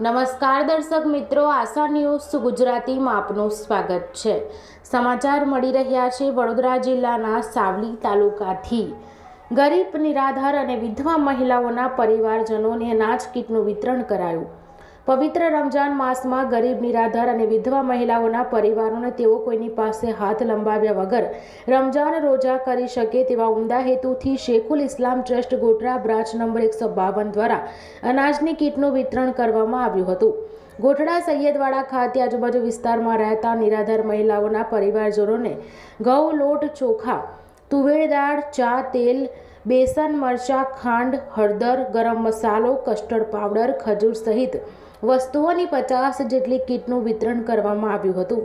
નમસ્કાર દર્શક મિત્રો, આશા ન્યૂઝ ગુજરાતીમાં આપનું સ્વાગત છે. સમાચાર મળી રહ્યા છે વડોદરા જિલ્લાના સાવલી તાલુકાથી. ગરીબ, નિરાધાર અને વિધવા મહિલાઓના પરિવારજનોને અનાજ કીટનું વિતરણ કરાયું. પવિત્ર રમજાન માસમાં ગરીબ, નિરાધાર અને વિધવા મહિલાઓના પરિવારોને તેઓ કોઈની પાસે હાથ લંબાવ્યા વગર રમજાન રોજા કરી શકે તેવા ઉમદા હેતુથી Shekhul Islam trust Gotra branch number એકસો બાવન દ્વારા અનાજની કીટનું વિતરણ કરવામાં આવ્યું હતું. ગોઠડા સૈયદવાડા ખાતે આજુબાજુ વિસ્તારમાં રહેતા નિરાધાર મહિલાઓના પરિવારજનોને ઘઉં લોટ ચોખા તુવેર દાળ ચા, તેલ, બેસન, મરચાં, ખાંડ, હળદર, ગરમ મસાલો, કસ્ટર્ડ પાવડર, ખજૂર સહિત વસ્તુઓની પચાસ જેટલી કીટનું વિતરણ કરવામાં આવ્યું હતું.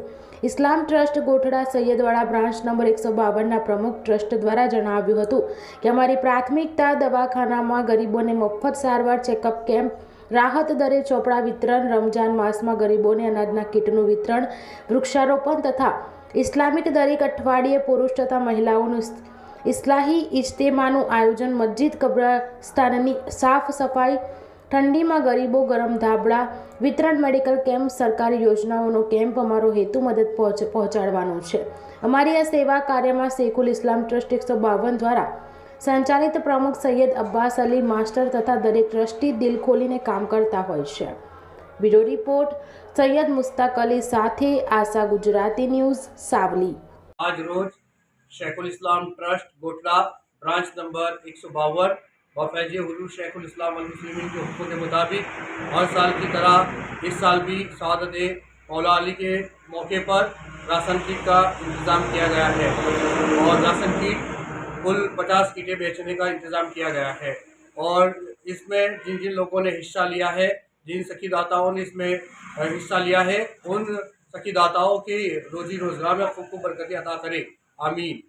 Islam trust Gothda Saiyadwada branch number એકસો બાવનના પ્રમુખ ટ્રસ્ટ દ્વારા જણાવ્યું હતું કે, અમારી પ્રાથમિકતા દવાખાનામાં ગરીબોને મફત સારવાર ચેકઅપ કેમ્પ, રાહત દરે ચોપડા વિતરણ, રમજાન માસમાં ગરીબોને અનાજના કીટનું વિતરણ, વૃક્ષારોપણ તથા ઇસ્લામિક દરેક અઠવાડિયે પુરુષ તથા મહિલાઓનું ઇસ્લાહી ઇજ્તેમાનું આયોજન મસ્જિદ કબ્રસ્તાનની સાફ સફાઈ, ઠંડીમાં ગરીબો, ગરમ ધાબળા, વિતરણ મેડિકલ કેમ્પ, સરકારી યોજનાઓનો કેમ્પ અમારો હેતુ મદદ પહોંચ, પહોંચાડવાનો છે. અમારી આ સેવા કાર્યમાં શેખુલ ઇસ્લામ ટ્રસ્ટ એકસો બાવન દ્વારા સંચાલિત પ્રમુખ સૈયદ અબ્બાસ અલી, માસ્ટર તથા દરેક ટ્રસ્ટી દિલ ખોલીને કામ કરતા હોય છે. બ્યુરો રિપોર્ટ સૈયદ મુસ્તાક અલી સાથે આશા ગુજરાતી ન્યૂઝ સાવલી आज रोज Shekhul Islam trust Gotla branch number एक सौ बावन व फैज हुलूर शेखुल इस्लाम अल मुस्लिमीन के हुक्म के मुताबिक हर साल की तरह इस साल भी शहादत मौला अली के मौके पर राशन किट का इंतज़ाम किया गया है और राशन किट कुल पचास किटें बेचने का इंतज़ाम किया गया है और इसमें जिन जिन लोगों ने हिस्सा लिया है जिन सखीदाताओं ने इसमें अ, हिस्सा लिया है उन सखीदाताओं की रोजी रोजगार में खूब खूब बरकतें अता करें आमीन